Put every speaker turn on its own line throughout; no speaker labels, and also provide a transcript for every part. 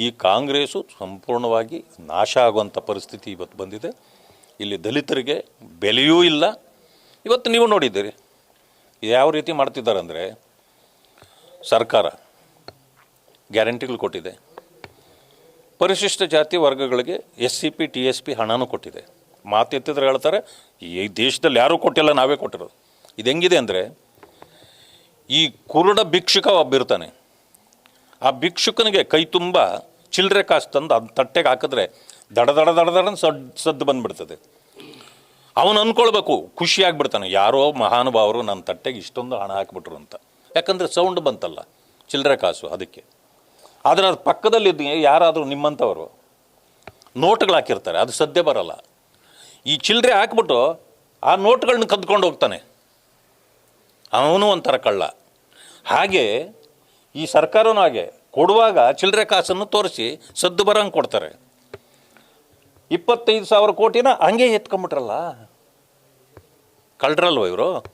ಈ ಕಾಂಗ್ರೆಸ್ಸು ಸಂಪೂರ್ಣವಾಗಿ ನಾಶ ಆಗುವಂಥ ಪರಿಸ್ಥಿತಿ ಇವತ್ತು ಬಂದಿದೆ. ಇಲ್ಲಿ ದಲಿತರಿಗೆ ಬೆಲೆಯೂ ಇಲ್ಲ. ಇವತ್ತು ನೀವು ನೋಡಿದ್ದೀರಿ. ಯಾವ ರೀತಿ ಮಾಡ್ತಿದ್ದಾರೆ ಅಂದರೆ ಸರ್ಕಾರ ಗ್ಯಾರಂಟಿಗಳು ಕೊಟ್ಟಿದೆ. ಪರಿಶಿಷ್ಟ ಜಾತಿ ವರ್ಗಗಳಿಗೆ S C P T S P ಹಣನೂ ಕೊಟ್ಟಿದೆ. ಮಾತು ಎತ್ತಿದ್ರೆ ಹೇಳ್ತಾರೆ, ಈ ದೇಶದಲ್ಲಿ ಯಾರೂ ಕೊಟ್ಟಿಲ್ಲ, ನಾವೇ ಕೊಟ್ಟಿರೋದು. ಇದು ಹೆಂಗಿದೆ ಅಂದರೆ ಈ ಕುರುಡ ಭಿಕ್ಷುಕ ಒಬ್ಬ ಇರ್ತಾನೆ. ಆ ಭಿಕ್ಷುಕನಿಗೆ ಕೈ ತುಂಬ ಚಿಲ್ಲರೆ ಕಾಸು ತಂದು ಅದು ತಟ್ಟೆಗೆ ಹಾಕಿದ್ರೆ ದಡ ದಡ ದಡ ದಡ ಸಡ್ ಸದ್ದು ಬಂದ್ಬಿಡ್ತದೆ. ಅವನು ಅಂದ್ಕೊಳ್ಬೇಕು ಖುಷಿಯಾಗ್ಬಿಡ್ತಾನೆ ಯಾರೋ ಮಹಾನುಭಾವರು ನನ್ನ ತಟ್ಟೆಗೆ ಇಷ್ಟೊಂದು ಹಣ ಹಾಕಿಬಿಟ್ರು ಅಂತ. ಯಾಕಂದರೆ ಸೌಂಡ್ ಬಂತಲ್ಲ ಚಿಲ್ಲರೆ ಕಾಸು ಅದಕ್ಕೆ. ಆದರೆ ಅದು ಪಕ್ಕದಲ್ಲಿದ್ದು ಯಾರಾದರೂ ನಿಮ್ಮಂಥವರು, ನೋಟ್ಗಳು ಹಾಕಿರ್ತಾರೆ, ಅದು ಸದ್ಯ ಬರಲ್ಲ. ಈ ಚಿಲ್ಲರೆ ಹಾಕ್ಬಿಟ್ಟು ಆ ನೋಟ್ಗಳನ್ನ ಕದ್ಕೊಂಡು ಹೋಗ್ತಾನೆ. ಅವನು ಒಂಥರ ಕಳ್ಳ. ಹಾಗೆ ಈ ಸರ್ಕಾರನೂ ಹಾಗೆ. ಕೊಡುವಾಗ ಚಿಲ್ಲರೆ ಕಾಸನ್ನು ತೋರಿಸಿ ಸದ್ದು ಬರಂಗೆ ಕೊಡ್ತಾರೆ. ಇಪ್ಪತ್ತೈದು ಸಾವಿರ ಕೋಟಿನ ಹಂಗೆ ಎತ್ಕೊಂಬಿಟ್ರಲ್ಲ? ಕಳ್ರಲ್ವ ಇವರು?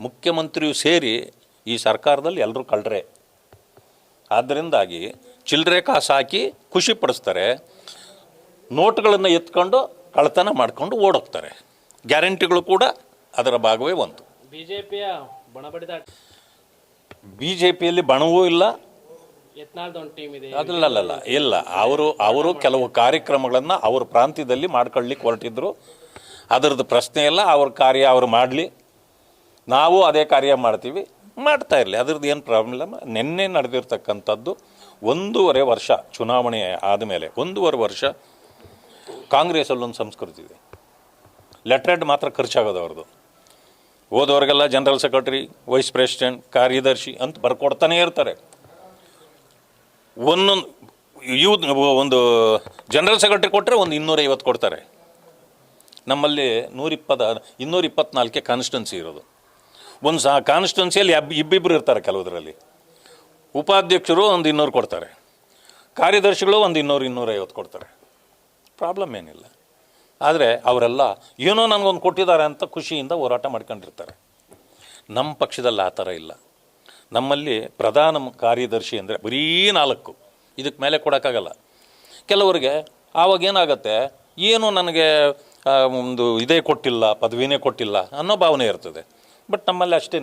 ಮುಖ್ಯಮಂತ್ರಿಯು ಸೇರಿ ಈ ಸರ್ಕಾರದಲ್ಲಿ ಎಲ್ಲರೂ ಕಳ್ರೆ. ಆದ್ದರಿಂದಾಗಿ ಚಿಲ್ಲರೆ ಕಾಸು ಹಾಕಿ ಖುಷಿ ಪಡಿಸ್ತಾರೆ. ನೋಟ್ಗಳನ್ನು ಎತ್ಕೊಂಡು ಕಳ್ತನ ಮಾಡ್ಕೊಂಡು ಓಡೋಗ್ತಾರೆ. ಗ್ಯಾರಂಟಿಗಳು ಕೂಡ ಅದರ ಭಾಗವೇ ಒಂದು.
ಬಿಜೆಪಿಯ ಬಣಬಡಿದ
ಬಿ ಜೆ ಪಿಯಲ್ಲಿ ಬಣವೂ ಇಲ್ಲ ಅದಲ್ಲ ಇಲ್ಲ. ಅವರು ಅವರು ಕೆಲವು ಕಾರ್ಯಕ್ರಮಗಳನ್ನು ಅವ್ರ ಪ್ರಾಂತ್ಯದಲ್ಲಿ ಮಾಡ್ಕೊಳ್ಳಿಕ್ಕೆ ಹೊರಟಿದ್ರು. ಅದರದ್ದು ಪ್ರಶ್ನೆ ಇಲ್ಲ ಅವ್ರ ಕಾರ್ಯ ಅವರು ಮಾಡಲಿ. ನಾವು ಅದೇ ಕಾರ್ಯ ಮಾಡ್ತೀವಿ. ಮಾಡ್ತಾ ಇರಲಿ. ಅದ್ರದ್ದು ಏನು ಪ್ರಾಬ್ಲಮ್ ನಿನ್ನೆ ನಡೆದಿರ್ತಕ್ಕಂಥದ್ದು ಒಂದೂವರೆ ವರ್ಷ ಚುನಾವಣೆ ಆದಮೇಲೆ ಒಂದೂವರೆ ವರ್ಷ ಕಾಂಗ್ರೆಸಲ್ಲೊಂದು ಸಂಸ್ಕೃತಿ ಇದೆ. ಲೆಟ್ರೆಡ್ ಮಾತ್ರ ಖರ್ಚಾಗೋದು ಅವ್ರದ್ದು. ಹೋದವ್ರಿಗೆಲ್ಲ ಜನರಲ್ ಸೆಕ್ರೆಟರಿ, ವೈಸ್ ಪ್ರೆಸಿಡೆಂಟ್, ಕಾರ್ಯದರ್ಶಿ ಅಂತ ಬರ್ಕೊಡ್ತಾನೆ ಇರ್ತಾರೆ. ಒಂದೊಂದು ಯೂ ಒಂದು ಜನರಲ್ ಸೆಕ್ರೆಟರಿ ಕೊಟ್ಟರೆ ಒಂದು ಇನ್ನೂರೈವತ್ತು ಕೊಡ್ತಾರೆ. ನಮ್ಮಲ್ಲಿ ನೂರಿಪ್ಪತ್ತ ಇನ್ನೂರ ಇಪ್ಪತ್ನಾಲ್ಕೇ ಕಾನ್ಸ್ಟಿಟ್ಯೂನ್ಸಿ ಇರೋದು. ಒಂದು ಸಹ ಕಾನ್ಸ್ಟಿಟ್ಯೂನ್ಸಿಯಲ್ಲಿ ಅಬ್ ಇಬ್ಬಿಬ್ಬರು ಇರ್ತಾರೆ ಕೆಲವುದರಲ್ಲಿ. ಉಪಾಧ್ಯಕ್ಷರು ಒಂದು ಇನ್ನೂರು ಕೊಡ್ತಾರೆ. ಕಾರ್ಯದರ್ಶಿಗಳು ಒಂದು ಇನ್ನೂರು, ಇನ್ನೂರೈವತ್ತು ಕೊಡ್ತಾರೆ. ಪ್ರಾಬ್ಲಮ್ ಏನಿಲ್ಲ. ಆದರೆ ಅವರೆಲ್ಲ, ಏನೋ ನನಗೊಂದು ಕೊಟ್ಟಿದ್ದಾರೆ ಅಂತ ಖುಷಿಯಿಂದ ಹೋರಾಟ ಮಾಡ್ಕೊಂಡಿರ್ತಾರೆ. ನಮ್ಮ ಪಕ್ಷದಲ್ಲಿ ಆ ಥರ ಇಲ್ಲ. ನಮ್ಮಲ್ಲಿ ಪ್ರಧಾನ ಕಾರ್ಯದರ್ಶಿ ಅಂದರೆ ಬರೀ ನಾಲ್ಕು. ಇದಕ್ಕೆ ಮೇಲೆ ಕೊಡೋಕ್ಕಾಗಲ್ಲ. ಕೆಲವರಿಗೆ ಆವಾಗ ಏನಾಗುತ್ತೆ, ಏನು ನನಗೆ ಒಂದು ಇದೇ ಕೊಟ್ಟಿಲ್ಲ, ಪದವಿನೇ ಕೊಟ್ಟಿಲ್ಲ ಅನ್ನೋ ಭಾವನೆ ಇರ್ತದೆ. ಬಟ್ ನಮ್ಮಲ್ಲಿ ಅಷ್ಟೇ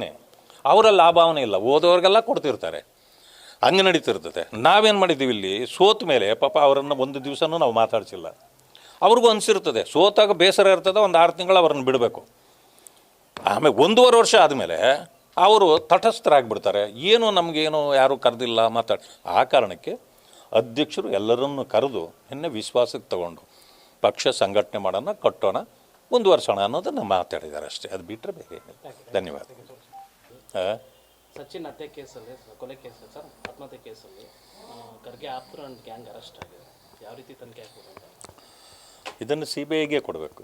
ಅವರಲ್ಲಿ ಆ ಭಾವನೆ ಇಲ್ಲ. ಓದೋರಿಗೆಲ್ಲ ಕೊಡ್ತಿರ್ತಾರೆ. ಹಂಗೆ ನಡೀತಿರ್ತದೆ. ನಾವೇನು ಮಾಡಿದ್ದೀವಿ ಇಲ್ಲಿ? ಸೋತ ಮೇಲೆ ಪಾಪ ಅವರನ್ನು ಒಂದು ದಿವಸನೂ ನಾವು ಮಾತಾಡ್ಸಿಲ್ಲ. ಅವ್ರಿಗೂ ಅನಿಸಿರ್ತದೆ ಸೋತಾಗ ಬೇಸರ ಇರ್ತದೆ ಒಂದು ಆರು ತಿಂಗಳು ಅವ್ರನ್ನ ಬಿಡಬೇಕು. ಆಮೇಲೆ ಒಂದೂವರೆ ವರ್ಷ ಆದಮೇಲೆ ಅವರು ತಟಸ್ಥರಾಗ್ಬಿಡ್ತಾರೆ. ಏನು ನಮಗೇನು ಯಾರೂ ಕರೆದಿಲ್ಲ ಮಾತಾಡ ಆ ಕಾರಣಕ್ಕೆ ಅಧ್ಯಕ್ಷರು ಎಲ್ಲರನ್ನು ಕರೆದು ನಿನ್ನೆ ವಿಶ್ವಾಸಕ್ಕೆ ತಗೊಂಡು ಪಕ್ಷ ಸಂಘಟನೆ ಮಾಡೋಣ ಕಟ್ಟೋಣ ಮುಂದುವರ್ಸೋಣ ಅನ್ನೋದನ್ನು ಮಾತಾಡಿದ್ದಾರೆ ಅಷ್ಟೇ. ಅದು ಬಿಟ್ಟರೆ ಬೇರೆ ಧನ್ಯವಾದ. ಹಾಂ
ಸಚಿನ್ ಹತ್ಯೆ ಕೇಸಲ್ಲಿ ಕೊಲೆ ಕೇಸಲ್ಲಿ ಸರ್ ಆತ್ಮಹತ್ಯೆ ಕೇಸಲ್ಲಿ ಖರ್ಗೆ ಆಪ್ತರ ಅಂಡ್ ಗ್ಯಾಂಗ್ ಅರೆಸ್ಟ್ ಆಗಿದೆ. ಯಾವ ರೀತಿ ತನಿಖೆ ಆಗ್ಬೋದು
ಇದನ್ನು ಸಿ ಬಿ ಐಗೆ ಕೊಡಬೇಕು.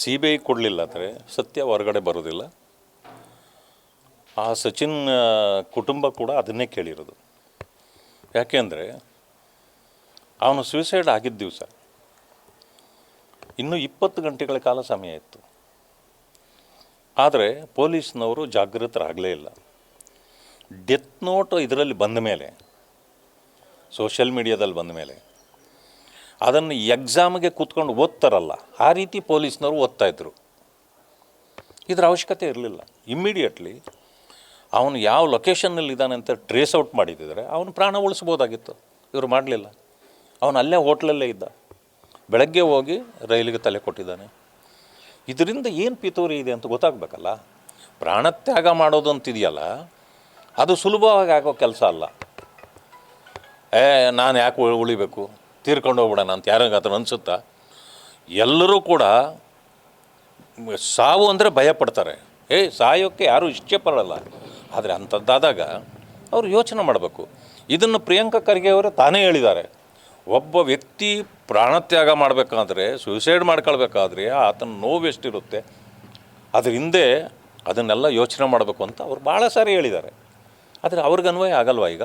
ಸಿ ಬಿ ಐ ಕೊಡಲಿಲ್ಲ ಅಂದರೆ ಸತ್ಯ ಹೊರಗಡೆ ಬರೋದಿಲ್ಲ ಆ ಸಚಿನ್ ಕುಟುಂಬ ಕೂಡ ಅದನ್ನೇ ಕೇಳಿರೋದು. ಯಾಕೆಂದರೆ ಅವನು ಸೂಸೈಡ್ ಆಗಿದ್ದ ದಿವಸ. ಇನ್ನೂ ಇಪ್ಪತ್ತು ಗಂಟೆಗಳ ಕಾಲ ಸಮಯ ಇತ್ತು. ಆದರೆ ಪೊಲೀಸ್ನವರು ಜಾಗೃತರಾಗಲೇ ಇಲ್ಲ. ಡೆತ್ ನೋಟ್ ಇದರಲ್ಲಿ ಬಂದ ಮೇಲೆ, ಸೋಷಿಯಲ್ ಮೀಡಿಯಾದಲ್ಲಿ ಬಂದ ಮೇಲೆ ಅದನ್ನು ಎಕ್ಸಾಮ್ಗೆ ಕೂತ್ಕೊಂಡು ಓದ್ತಾರಲ್ಲ, ಆ ರೀತಿ ಪೊಲೀಸ್ನವರು ಓದ್ತಾಯಿದ್ರು ಇದರ. ಅವಶ್ಯಕತೆ ಇರಲಿಲ್ಲ. ಇಮ್ಮಿಡಿಯೇಟ್ಲಿ ಅವನು ಯಾವ ಲೊಕೇಶನ್ನಲ್ಲಿ ಇದ್ದಾನೆ ಅಂತ ಟ್ರೇಸ್ ಔಟ್ ಮಾಡಿದ್ದಿದ್ರೆ ಅವನು ಪ್ರಾಣ ಉಳಿಸ್ಬೋದಾಗಿತ್ತು ಇವರು ಮಾಡಲಿಲ್ಲ. ಅವನು ಅಲ್ಲೇ ಹೋಟ್ಲಲ್ಲೇ ಇದ್ದ. ಬೆಳಗ್ಗೆ ಹೋಗಿ ರೈಲಿಗೆ ತಲೆ ಕೊಟ್ಟಿದ್ದಾನೆ. ಇದರಿಂದ ಏನು ಪಿತೂರಿ ಇದೆ ಅಂತ ಗೊತ್ತಾಗಬೇಕಲ್ಲ? ಪ್ರಾಣತ್ಯಾಗ ಮಾಡೋದು ಅಂತಿದೆಯಲ್ಲ, ಅದು ಸುಲಭವಾಗಿ ಆಗೋ ಕೆಲಸ ಅಲ್ಲ. ಏ, ನಾನು ಯಾಕೆ ಉಳ್- ಉಳಿಬೇಕು? ತೀರ್ಕೊಂಡು ಹೋಗ್ಬಿಡೋಣ ಅಂತ ಯಾರಿಗಾದ್ರೂ ಅನಿಸುತ್ತಾ? ಎಲ್ಲರೂ ಕೂಡ ಸಾವು ಅಂದರೆ ಭಯ ಪಡ್ತಾರೆ. ಏ ಸಾಯೋಕ್ಕೆ ಯಾರೂ ಪಡೋಲ್ಲ. ಆದರೆ ಅಂಥದ್ದಾದಾಗ ಅವರು ಯೋಚನೆ ಮಾಡಬೇಕು. ಇದನ್ನು ಪ್ರಿಯಾಂಕಾ ಖರ್ಗೆ ಅವರು ತಾನೇ ಹೇಳಿದ್ದಾರೆ. ಒಬ್ಬ ವ್ಯಕ್ತಿ ಪ್ರಾಣತ್ಯಾಗ ಮಾಡಬೇಕಾದ್ರೆ ಸೂಸೈಡ್ ಮಾಡ್ಕೊಳ್ಬೇಕಾದ್ರೆ ಆತನ ನೋವು ಎಷ್ಟಿರುತ್ತೆ? ಅದ್ರ ಹಿಂದೆ ಅದನ್ನೆಲ್ಲ ಯೋಚನೆ ಮಾಡಬೇಕು ಅಂತ ಅವ್ರು ಭಾಳ ಸಾರಿ ಹೇಳಿದ್ದಾರೆ. ಆದರೆ ಅವ್ರಿಗೆ ಅನ್ವಯ ಆಗಲ್ವಾ ಈಗ?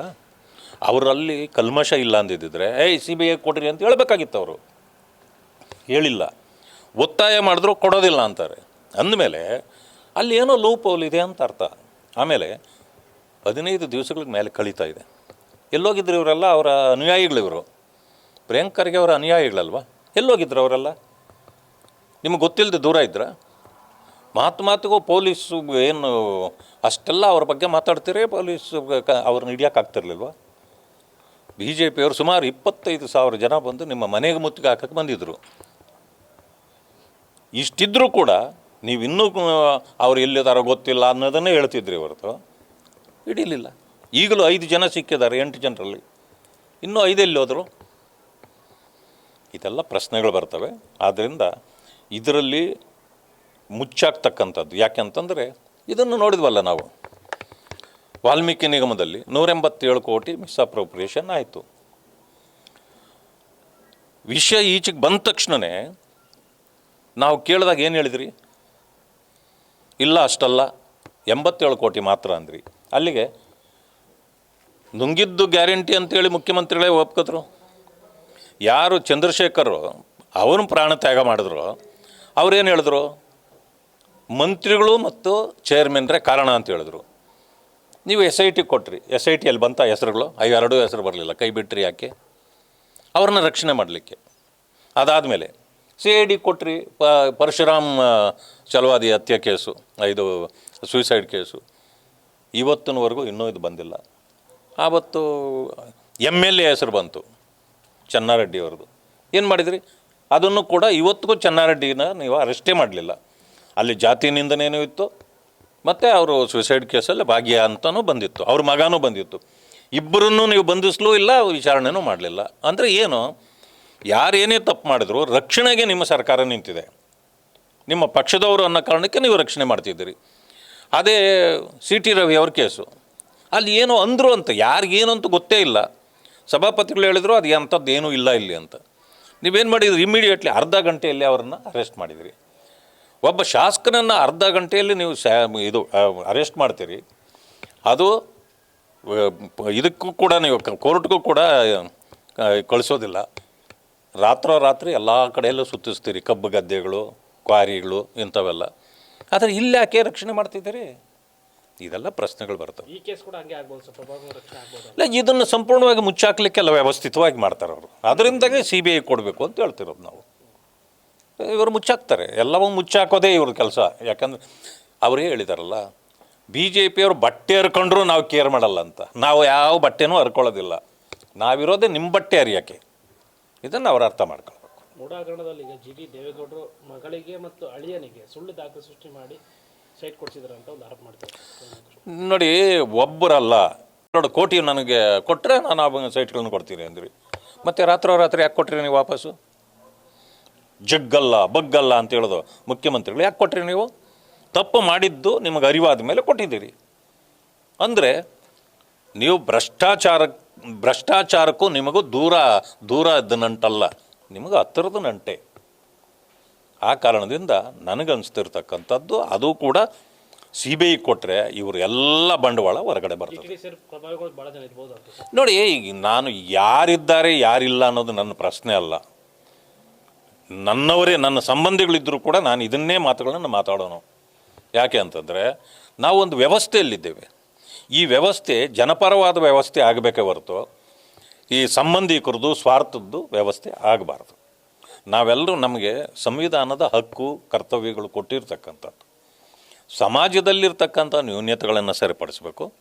ಅವರಲ್ಲಿ ಕಲ್ಮಶ ಇಲ್ಲ ಅಂದಿದ್ದಿದ್ರೆ, ಏಯ್ ಸಿ ಬಿ ಐ ಕೊಡ್ರಿ ಅಂತ ಹೇಳಬೇಕಾಗಿತ್ತು ಅವರು. ಹೇಳಿಲ್ಲ. ಒತ್ತಾಯ ಮಾಡಿದ್ರು ಕೊಡೋದಿಲ್ಲ ಅಂತಾರೆ. ಅಂದಮೇಲೆ ಅಲ್ಲಿ ಏನೋ ಲೂಪ್ ಹೋಲ್ ಇದೆ ಅಂತ ಅರ್ಥ. ಆಮೇಲೆ ಹದಿನೈದು ದಿವಸಗಳ ಮೇಲೆ ಕಳೀತಾ ಇದೆ. ಎಲ್ಲೋಗಿದ್ರು ಇವರೆಲ್ಲ ಅವರ ಅನುಯಾಯಿಗಳಿವರು ಪ್ರಿಯಾಂಕ್ ಅವರ ಅನುಯಾಯಿಗಳಲ್ವಾ? ಎಲ್ಲೋಗಿದ್ರು ಅವರೆಲ್ಲ? ನಿಮಗೆ ಗೊತ್ತಿಲ್ಲದೆ ದೂರ ಇದ್ರ? ಮಾತು ಮಾತಿಗೂ ಪೊಲೀಸು ಏನು, ಅಷ್ಟೆಲ್ಲ ಅವ್ರ ಬಗ್ಗೆ ಮಾತಾಡ್ತೀರಿ ಪೊಲೀಸ್ ಅವ್ರನ್ನ ಹಿಡಿಯೋಕ್ಕಾಗ್ತಿರ್ಲಿಲ್ವಾ ಬಿ ಜೆ ಪಿಯವರು ಸುಮಾರು ಇಪ್ಪತ್ತೈದು ಸಾವಿರ ಜನ ಬಂದು ನಿಮ್ಮ ಮನೆಗೆ ಮುತ್ತಿಗೆ ಹಾಕಕ್ಕೆ ಬಂದಿದ್ದರು ಇಷ್ಟಿದ್ರೂ ಕೂಡ ನೀವು ಇನ್ನೂ ಅವ್ರು ಎಲ್ಲಿದಾರೋ ಗೊತ್ತಿಲ್ಲ ಅನ್ನೋದನ್ನೇ ಹೇಳ್ತಿದ್ರಿ ಹೊರತು. ಹಿಡೀಲಿಲ್ಲ. ಈಗಲೂ ಐದು ಜನ ಸಿಕ್ಕಿದ್ದಾರೆ, ಎಂಟು ಜನರಲ್ಲಿ. ಇನ್ನೂ ಐದೆಲ್ಲಿ ಹೋದರು? ಇದೆಲ್ಲ ಪ್ರಶ್ನೆಗಳು ಬರ್ತವೆ. ಆದ್ದರಿಂದ ಇದರಲ್ಲಿ ಮುಚ್ಚಾಕ್ತಕ್ಕಂಥದ್ದು ಯಾಕೆಂತಂದರೆ ಇದನ್ನು ನೋಡಿದ್ವಲ್ಲ ನಾವು. ವಾಲ್ಮೀಕಿ ನಿಗಮದಲ್ಲಿ ನೂರೆಂಬತ್ತೇಳು ಕೋಟಿ ಮಿಸ್ಅಪ್ರೋಪ್ರಿಯೇಷನ್ ಆಯಿತು. ವಿಷಯ ಈಚೆಗೆ ಬಂದ ತಕ್ಷಣವೇ ನಾವು ಕೇಳಿದಾಗ ಏನು ಹೇಳಿದ್ರಿ? ಇಲ್ಲ, ಅಷ್ಟಲ್ಲ, ಎಂಬತ್ತೇಳು ಕೋಟಿ ಮಾತ್ರ ಅಂದ್ರಿ. ಅಲ್ಲಿಗೆ ನುಂಗಿದ್ದು ಗ್ಯಾರಂಟಿ ಅಂತೇಳಿ ಮುಖ್ಯಮಂತ್ರಿಗಳೇ ಒಪ್ಕೋದ್ರು. ಯಾರು ಚಂದ್ರಶೇಖರ್ ಅವನು ಪ್ರಾಣ ತ್ಯಾಗ ಮಾಡಿದ್ರು. ಅವ್ರೇನು ಹೇಳಿದ್ರು? ಮಂತ್ರಿಗಳು ಮತ್ತು ಚೇರ್ಮನ್ರೇ ಕಾರಣ ಅಂತ ಹೇಳಿದ್ರು. ನೀವು ಎಸ್ ಐ ಟಿ ಕೊಟ್ರಿ. ಎಸ್ ಐ ಟಿಯಲ್ಲಿ ಬಂತ ಹೆಸರುಗಳು? ಅಯ್ಯೋ ಎರಡೂ ಹೆಸರು ಬರಲಿಲ್ಲ. ಕೈ ಬಿಟ್ರಿ ಯಾಕೆ? ಅವ್ರನ್ನ ರಕ್ಷಣೆ ಮಾಡಲಿಕ್ಕೆ. ಅದಾದಮೇಲೆ ಸಿ ಐ ಡಿ ಕೊಟ್ರಿ. ಪ, ಪರಶುರಾಮ್ ಚಲವಾದಿ ಹತ್ಯೆ ಕೇಸು ಇದು ಸೂಸೈಡ್ ಕೇಸು. ಇವತ್ತಿನವರೆಗೂ ಇನ್ನೂ ಇದು ಬಂದಿಲ್ಲ. ಆವತ್ತು ಎಂ ಎಲ್ ಎ ಹೆಸರು ಬಂತು, ಚೆನ್ನಾರೆಡ್ಡಿ ಅವ್ರದ್ದು. ಏನು ಮಾಡಿದ್ರಿ? ಅದನ್ನು ಕೂಡ ಇವತ್ತಿಗೂ ಚನ್ನಾರೆಡ್ಡಿನ ನೀವು ಅರೆಸ್ಟೇ ಮಾಡಲಿಲ್ಲ. ಅಲ್ಲಿ ಜಾತಿ ನಿಂದನೇನೂ ಇತ್ತು ಮತ್ತು ಅವರು ಸುಸೈಡ್ ಕೇಸಲ್ಲಿ ಭಾಗ್ಯ ಅಂತಲೂ ಬಂದಿತ್ತು. ಅವ್ರ ಮಗನೂ ಬಂದಿತ್ತು. ಇಬ್ಬರನ್ನೂ ನೀವು ಬಂಧಿಸಲೂ ಇಲ್ಲ, ವಿಚಾರಣೆನೂ ಮಾಡಲಿಲ್ಲ. ಅಂದರೆ ಏನು? ಯಾರೇನೇ ತಪ್ಪು ಮಾಡಿದ್ರು ರಕ್ಷಣೆಗೆ ನಿಮ್ಮ ಸರ್ಕಾರ ನಿಂತಿದೆ. ನಿಮ್ಮ ಪಕ್ಷದವರು ಅನ್ನೋ ಕಾರಣಕ್ಕೆ ನೀವು ರಕ್ಷಣೆ ಮಾಡ್ತಿದ್ದೀರಿ. ಅದೇ ಸಿ ಟಿ ರವಿ ಅವ್ರ ಕೇಸು. ಅಲ್ಲಿ ಏನು ಅಂದರು ಅಂತ ಯಾರಿಗೇನು ಅಂತ ಗೊತ್ತೇ ಇಲ್ಲ. ಸಭಾಪತಿಗಳು ಹೇಳಿದ್ರು, ಅದು ಅಂಥದ್ದು ಏನೂ ಇಲ್ಲ ಇಲ್ಲಿ ಅಂತ. ನೀವೇನು ಮಾಡಿದ್ರಿ? ಇಮಿಡಿಯೇಟ್ಲಿ ಅರ್ಧ ಗಂಟೆಯಲ್ಲಿ ಅವರನ್ನು ಅರೆಸ್ಟ್ ಮಾಡಿದಿರಿ. ಒಬ್ಬ ಶಾಸಕನನ್ನು ಅರ್ಧ ಗಂಟೆಯಲ್ಲಿ ನೀವು ಸ್ಯಾ ಇದು ಅರೆಸ್ಟ್ ಮಾಡ್ತೀರಿ. ಅದು ಇದಕ್ಕೂ ಕೂಡ ನೀವು ಕೋರ್ಟ್ಗೂ ಕೂಡ ಕಳಿಸೋದಿಲ್ಲ. ರಾತ್ರೋ ರಾತ್ರಿ ಎಲ್ಲ ಕಡೆಯಲ್ಲೂ ಸುತ್ತಿಸ್ತೀರಿ ಕಬ್ಬು ಗದ್ದೆಗಳು ಕ್ವಾರಿಗಳು ಇಂಥವೆಲ್ಲ. ಆದರೆ ಇಲ್ಲಿ ಯಾಕೆ ರಕ್ಷಣೆ ಮಾಡ್ತಿದ್ದೀರಿ? ಇದೆಲ್ಲ ಪ್ರಶ್ನೆಗಳು ಬರ್ತವೆ.
ಈ ಕೇಸ್ ಕೂಡ ಹಂಗೆ ಆಗ್ಬೋದು ಸರ್ ಪ್ರಭಾವ ರಕ್ಷಣೆ ಆಗ್ಬೋದು.
ಇಲ್ಲ ಇದನ್ನು ಸಂಪೂರ್ಣವಾಗಿ ಮುಚ್ಚಾಕ್ಲಿಕ್ಕೆಲ್ಲ ವ್ಯವಸ್ಥಿತವಾಗಿ ಮಾಡ್ತಾರೆ ಅವರು. ಅದರಿಂದಾಗೆ ಸಿ ಬಿ ಐ ಕೊಡಬೇಕು ಅಂತ ಹೇಳ್ತಿರೋದು ನಾವು. ಇವರು ಮುಚ್ಚಾಕ್ತಾರೆ. ಎಲ್ಲವೂ ಮುಚ್ಚಾಕೋದೇ ಇವ್ರ ಕೆಲಸ. ಯಾಕಂದ್ರೆ ಅವರೇ ಹೇಳಿದಾರಲ್ಲ ಬಿ ಜೆ ಪಿಯವರು ಬಟ್ಟೆ ಹರ್ಕೊಂಡ್ರೂ ನಾವು ಕೇರ್ ಮಾಡಲ್ಲ ಅಂತ. ನಾವು ಯಾವ ಬಟ್ಟೆನೂ ಹರ್ಕೊಳ್ಳೋದಿಲ್ಲ. ನಾವಿರೋದೇ ನಿಮ್ಮ ಬಟ್ಟೆ ಹರಿಯೋಕ್ಕೆ. ಇದನ್ನು ಅವ್ರು ಅರ್ಥ ಮಾಡ್ಕೊಳ್ಬೇಕು.
ಮೂಡಾಗರಣದಲ್ಲಿ ಈಗ ಜಿ ಡಿ ದೇವೇಗೌಡರು ಮಗಳಿಗೆ ಮತ್ತು ಅಳಿಯನಿಗೆ ಸುಳ್ಳು ದಾಖಲೆ ಸೃಷ್ಟಿ ಮಾಡಿ ಸೈಟ್ ಕೊಡಿಸಿದ್ರು ಅಂತ ಒಂದು ಆರೋಪ ಮಾಡ್ತಾರೆ.
ನೋಡಿ ಒಬ್ಬರಲ್ಲ ನೋಡಿ ಕೋಟಿ ನನಗೆ ಕೊಟ್ಟರೆ ನಾನು ಆ ಸೈಟ್ಗಳನ್ನು ಕೊಡ್ತೀನಿ ಅಂದ್ರಿ. ಮತ್ತೆ ರಾತ್ರೋರಾತ್ರಿ ಯಾಕೆ ಕೊಟ್ಟರೆ ನೀವು ವಾಪಸ್ಸು? ಜಗ್ಗಲ್ಲ ಬಗ್ಗಲ್ಲ ಅಂತ ಹೇಳೋದು ಮುಖ್ಯಮಂತ್ರಿಗಳು. ಯಾಕೆ ಕೊಟ್ರಿ ನೀವು? ತಪ್ಪು ಮಾಡಿದ್ದು ನಿಮಗೆ ಅರಿವಾದ ಮೇಲೆ ಕೊಟ್ಟಿದ್ದೀರಿ. ಅಂದರೆ ನೀವು ಭ್ರಷ್ಟಾಚಾರ ಭ್ರಷ್ಟಾಚಾರಕ್ಕೂ ನಿಮಗೂ ದೂರ ದೂರ ಇದ್ದ ನಂಟಲ್ಲ. ನಿಮಗೆ ಹತ್ತಿರದ ನಂಟೆ. ಆ ಕಾರಣದಿಂದ ನನಗನ್ಸ್ತಿರ್ತಕ್ಕಂಥದ್ದು ಅದು ಕೂಡ ಸಿ ಬಿ ಐ ಕೊಟ್ಟರೆ ಇವರು ಎಲ್ಲ ಬಂಡವಾಳ ಹೊರಗಡೆ ಬರ್ತದೆ. ನೋಡಿ ಈಗ ನಾನು ಯಾರಿದ್ದಾರೆ ಯಾರಿಲ್ಲ ಅನ್ನೋದು ನನ್ನ ಪ್ರಶ್ನೆ ಅಲ್ಲ. ನನ್ನವರೇ, ನನ್ನ ಸಂಬಂಧಿಗಳಿದ್ದರೂ ಕೂಡ ನಾನು ಇದನ್ನೇ ಮಾತುಗಳನ್ನು ಮಾತಾಡೋಣ ಯಾಕೆ ಅಂತಂದರೆ, ನಾವು ಒಂದು ವ್ಯವಸ್ಥೆಯಲ್ಲಿದ್ದೇವೆ. ಈ ವ್ಯವಸ್ಥೆ ಜನಪರವಾದ ವ್ಯವಸ್ಥೆ ಆಗಬೇಕೇ ಹೊರತು, ಈ ಸಂಬಂಧಿಕರದು ಸ್ವಾರ್ಥದ್ದು ವ್ಯವಸ್ಥೆ ಆಗಬಾರ್ದು. ನಾವೆಲ್ಲರೂ ನಮಗೆ ಸಂವಿಧಾನದ ಹಕ್ಕು, ಕರ್ತವ್ಯಗಳು ಕೊಟ್ಟಿರ್ತಕ್ಕಂಥದ್ದು. ಸಮಾಜದಲ್ಲಿರ್ತಕ್ಕಂಥ ನ್ಯೂನ್ಯತೆಗಳನ್ನು ಸರಿಪಡಿಸಬೇಕು.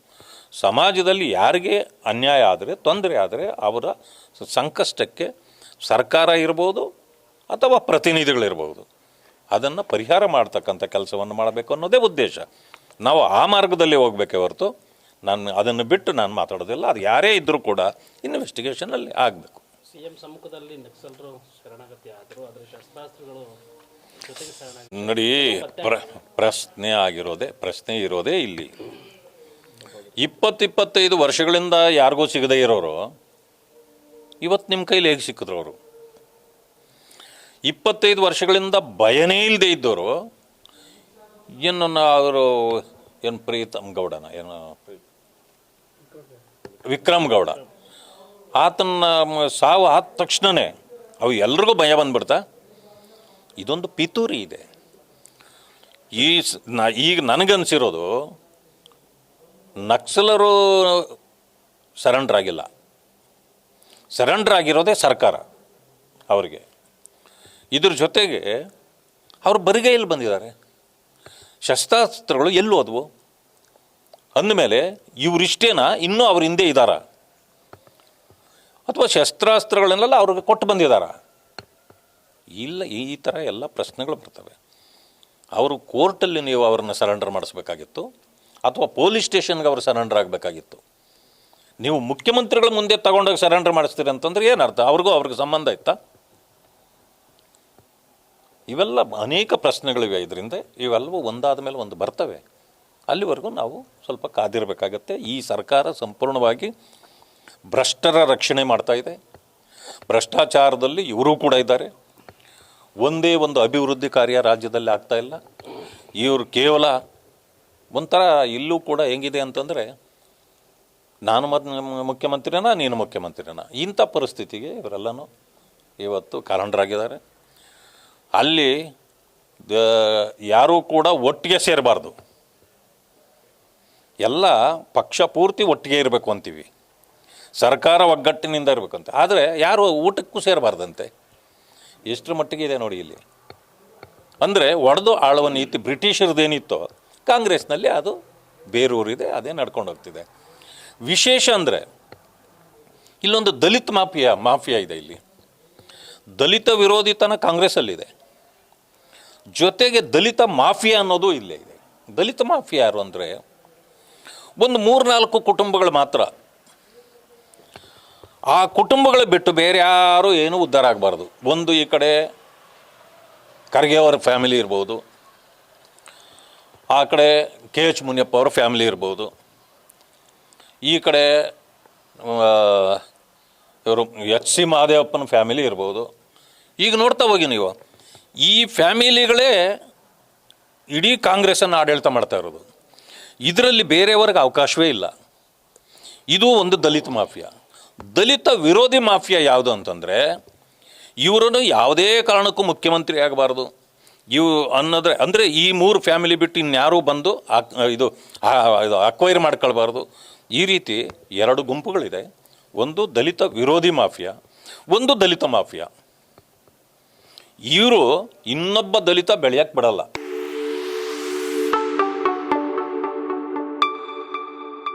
ಸಮಾಜದಲ್ಲಿ ಯಾರಿಗೆ ಅನ್ಯಾಯ ಆದರೆ, ತೊಂದರೆ ಆದರೆ ಅವರ ಸಂಕಷ್ಟಕ್ಕೆ ಸರ್ಕಾರ ಇರ್ಬೋದು ಅಥವಾ ಪ್ರತಿನಿಧಿಗಳಿರ್ಬೋದು. ಅದನ್ನು ಪರಿಹಾರ ಮಾಡ್ತಕ್ಕಂಥ ಕೆಲಸವನ್ನು ಮಾಡಬೇಕು ಅನ್ನೋದೇ ಉದ್ದೇಶ. ನಾವು ಆ ಮಾರ್ಗದಲ್ಲಿ ಹೋಗಬೇಕೇ ಹೊರತು ನಾನು ಅದನ್ನು ಬಿಟ್ಟು ನಾನು ಮಾತಾಡೋದಿಲ್ಲ. ಅದು ಯಾರೇ ಇದ್ದರೂ ಕೂಡ ಇನ್ವೆಸ್ಟಿಗೇಷನಲ್ಲಿ ಆಗಬೇಕು.
ಸಿ ಎಂ ಸಮ್ಮುಖದಲ್ಲಿ ನಕ್ಸಲರು ಶರಣಾಗತಿ ಆದರೂ ಅದರ ಶಸ್ತ್ರಾಸ್ತ್ರಗಳು
ನೋಡಿ ಪ್ರ ಪ್ರಶ್ನೆ ಆಗಿರೋದೇ ಪ್ರಶ್ನೆ ಇರೋದೇ ಇಲ್ಲಿ. ಇಪ್ಪತ್ತಿಪ್ಪತ್ತೈದು ವರ್ಷಗಳಿಂದ ಯಾರಿಗೂ ಸಿಗದೇ ಇರೋರು ಇವತ್ತು ನಿಮ್ಮ ಕೈಲಿ ಹೇಗೆ ಸಿಕ್ಕಿದ್ರು ಅವರು? ಇಪ್ಪತ್ತೈದು ವರ್ಷಗಳಿಂದ ಭಯನೇ ಇಲ್ಲದೆ ಇದ್ದವರು ಏನು ಅವರು ಏನು ಪ್ರೀತಮ್ ಗೌಡನ, ಏನು ವಿಕ್ರಮ್ ಗೌಡ. ಆತನ ಸಾವು ಆದ ತಕ್ಷಣವೇ ಅವು ಎಲ್ರಿಗೂ ಭಯ ಬಂದ್ಬಿಡ್ತಾ, ಇದೊಂದು ಪಿತೂರಿ ಇದೆ. ಈ ನ- ಈಗ ನನಗನ್ಸಿರೋದು, ನಕ್ಸಲರು ಸರೆಂಡ್ರ್ ಆಗಿಲ್ಲ. ಸರೆಂಡ್ರ್ ಆಗಿರೋದೇ ಸರ್ಕಾರ ಅವರಿಗೆ. ಇದ್ರ ಜೊತೆಗೆ ಅವರು ಬರಿಗೈಯಲ್ಲಿ ಬಂದಿದ್ದಾರೆ. ಶಸ್ತ್ರಾಸ್ತ್ರಗಳು ಎಲ್ಲಿ ಹೋದವು ಅಂದಮೇಲೆ ಇವರಿಷ್ಟೇನಾ? ಇನ್ನೂ ಅವ್ರ ಹಿಂದೆ ಇದ್ದಾರ ಅಥವಾ ಶಸ್ತ್ರಾಸ್ತ್ರಗಳನ್ನೆಲ್ಲ ಅವ್ರಿಗೆ ಕೊಟ್ಟು ಬಂದಿದ್ದಾರಾ ಇಲ್ಲ, ಈ ಥರ ಎಲ್ಲ ಪ್ರಶ್ನೆಗಳು ಬರ್ತವೆ. ಅವರು ಕೋರ್ಟಲ್ಲಿ ನೀವು ಅವ್ರನ್ನ ಸರೆಂಡರ್ ಮಾಡಿಸ್ಬೇಕಾಗಿತ್ತು, ಅಥವಾ ಪೊಲೀಸ್ ಸ್ಟೇಷನ್ಗೆ ಅವರು ಸರೆಂಡರ್ ಆಗಬೇಕಾಗಿತ್ತು. ನೀವು ಮುಖ್ಯಮಂತ್ರಿಗಳ ಮುಂದೆ ತಗೊಂಡೋಗಿ ಸರೆಂಡರ್ ಮಾಡಿಸ್ತೀರಿ ಅಂತಂದ್ರೆ ಏನರ್ಥ ಅವ್ರಿಗೂ ಅವ್ರಿಗೆ ಸಂಬಂಧ ಇತ್ತಾ? ಇವೆಲ್ಲ ಅನೇಕ ಪ್ರಶ್ನೆಗಳಿವೆ ಇದರಿಂದ. ಇವೆಲ್ಲವೂ ಒಂದಾದ ಮೇಲೆ ಒಂದು ಬರ್ತವೆ. ಅಲ್ಲಿವರೆಗೂ ನಾವು ಸ್ವಲ್ಪ ಕಾದಿರಬೇಕಾಗತ್ತೆ. ಈ ಸರ್ಕಾರ ಸಂಪೂರ್ಣವಾಗಿ ಭ್ರಷ್ಟರ ರಕ್ಷಣೆ ಮಾಡ್ತಾ ಇದೆ. ಭ್ರಷ್ಟಾಚಾರದಲ್ಲಿ ಇವರು ಕೂಡ ಇದ್ದಾರೆ. ಒಂದೇ ಒಂದು ಅಭಿವೃದ್ಧಿ ಕಾರ್ಯ ರಾಜ್ಯದಲ್ಲಿ ಆಗ್ತಾ ಇಲ್ಲ. ಇವರು ಕೇವಲ ಒಂಥರ ಇಲ್ಲೂ ಕೂಡ ಹೆಂಗಿದೆ ಅಂತಂದರೆ, ನಾನು ಮದ್ ಮುಖ್ಯಮಂತ್ರಿನ, ನೀನು ಮುಖ್ಯಮಂತ್ರಿನ? ಇಂಥ ಪರಿಸ್ಥಿತಿಗೆ ಇವರೆಲ್ಲನೂ ಇವತ್ತು ಕಾರಣರಾಗಿದ್ದಾರೆ. ಅಲ್ಲಿ ಯಾರೂ ಕೂಡ ಒಟ್ಟಿಗೆ ಸೇರಬಾರ್ದು. ಎಲ್ಲ ಪಕ್ಷ ಪೂರ್ತಿ ಒಟ್ಟಿಗೆ ಇರಬೇಕು ಅಂತೀವಿ. ಸರ್ಕಾರ ಒಗ್ಗಟ್ಟಿನಿಂದ ಇರಬೇಕಂತ ಆದರೆ ಯಾರು ಊಟಕ್ಕೂ ಸೇರಬಾರ್ದಂತೆ. ಎಷ್ಟರ ಮಟ್ಟಿಗೆ ಇದೆ ನೋಡಿ ಇಲ್ಲಿ. ಅಂದರೆ ಒಡೆದು ಆಳುವ ನೀತಿ ಬ್ರಿಟಿಷರದ್ದೇನಿತ್ತೋ ಕಾಂಗ್ರೆಸ್ನಲ್ಲಿ ಅದು ಬೇರೂರಿದೆ, ಅದೇ ನಡ್ಕೊಂಡು ಹೋಗ್ತಿದೆ ವಿಶೇಷ ಅಂದರೆ, ಇಲ್ಲೊಂದು ದಲಿತ ಮಾಫಿಯಾ ಮಾಫಿಯಾ ಇದೆ ಇಲ್ಲಿ. ದಲಿತ ವಿರೋಧಿತನ ಕಾಂಗ್ರೆಸ್ಸಲ್ಲಿದೆ ಜೊತೆಗೆ ದಲಿತ ಮಾಫಿಯಾ ಅನ್ನೋದು ಇಲ್ಲೇ ಇದೆ. ದಲಿತ ಮಾಫಿಯಾ ಯಾರು ಅಂದರೆ ಒಂದು ಮೂರ್ನಾಲ್ಕು ಕುಟುಂಬಗಳು ಮಾತ್ರ. ಆ ಕುಟುಂಬಗಳು ಬಿಟ್ಟು ಬೇರೆ ಯಾರು ಏನೂ ಉದ್ಧಾರ ಆಗಬಾರ್ದು. ಒಂದು ಈ ಕಡೆ ಖರ್ಗೆ ಅವರ ಫ್ಯಾಮಿಲಿ ಇರ್ಬೋದು. ಆ ಕಡೆ ಕೆ ಎಚ್ ಮುನಿಯಪ್ಪ ಅವರ ಫ್ಯಾಮಿಲಿ ಇರ್ಬೋದು. ಈ ಕಡೆ ಇವರು ಎಚ್ ಸಿ ಮಹಾದೇವಪ್ಪನ ಫ್ಯಾಮಿಲಿ ಇರ್ಬೋದು. ಈಗ ನೋಡ್ತಾ ಹೋಗಿ ನೀವು. ಈ ಫ್ಯಾಮಿಲಿಗಳೇ ಇಡೀ ಕಾಂಗ್ರೆಸ್ಸನ್ನು ಆಡಳಿತ ಮಾಡ್ತಾ ಇರೋದು. ಇದರಲ್ಲಿ ಬೇರೆಯವ್ರಿಗೆ ಅವಕಾಶವೇ ಇಲ್ಲ. ಇದು ಒಂದು ದಲಿತ ಮಾಫಿಯಾ. ದಲಿತ ವಿರೋಧಿ ಮಾಫಿಯಾ ಯಾವುದು ಅಂತಂದರೆ, ಇವರನ್ನು ಯಾವುದೇ ಕಾರಣಕ್ಕೂ ಮುಖ್ಯಮಂತ್ರಿ ಆಗಬಾರ್ದು. ಇವು ಅನ್ನೋದ್ರೆ, ಅಂದರೆ ಈ ಮೂರು ಫ್ಯಾಮಿಲಿ ಬಿಟ್ಟು ಇನ್ಯಾರೂ ಬಂದು ಆಕ್- ಇದು ಇದು ಅಕ್ವೈರ್ ಮಾಡ್ಕೊಳ್ಬಾರ್ದು. ಈ ರೀತಿ ಎರಡು ಗುಂಪುಗಳಿದೆ. ಒಂದು ದಲಿತ ವಿರೋಧಿ ಮಾಫಿಯಾ, ಒಂದು ದಲಿತ ಮಾಫಿಯಾ. ಇವರು ಇನ್ನೊಬ್ಬ ದಲಿತ ಬೆಳೆಯಕ್ಕೆ ಬಿಡಲ್ಲ.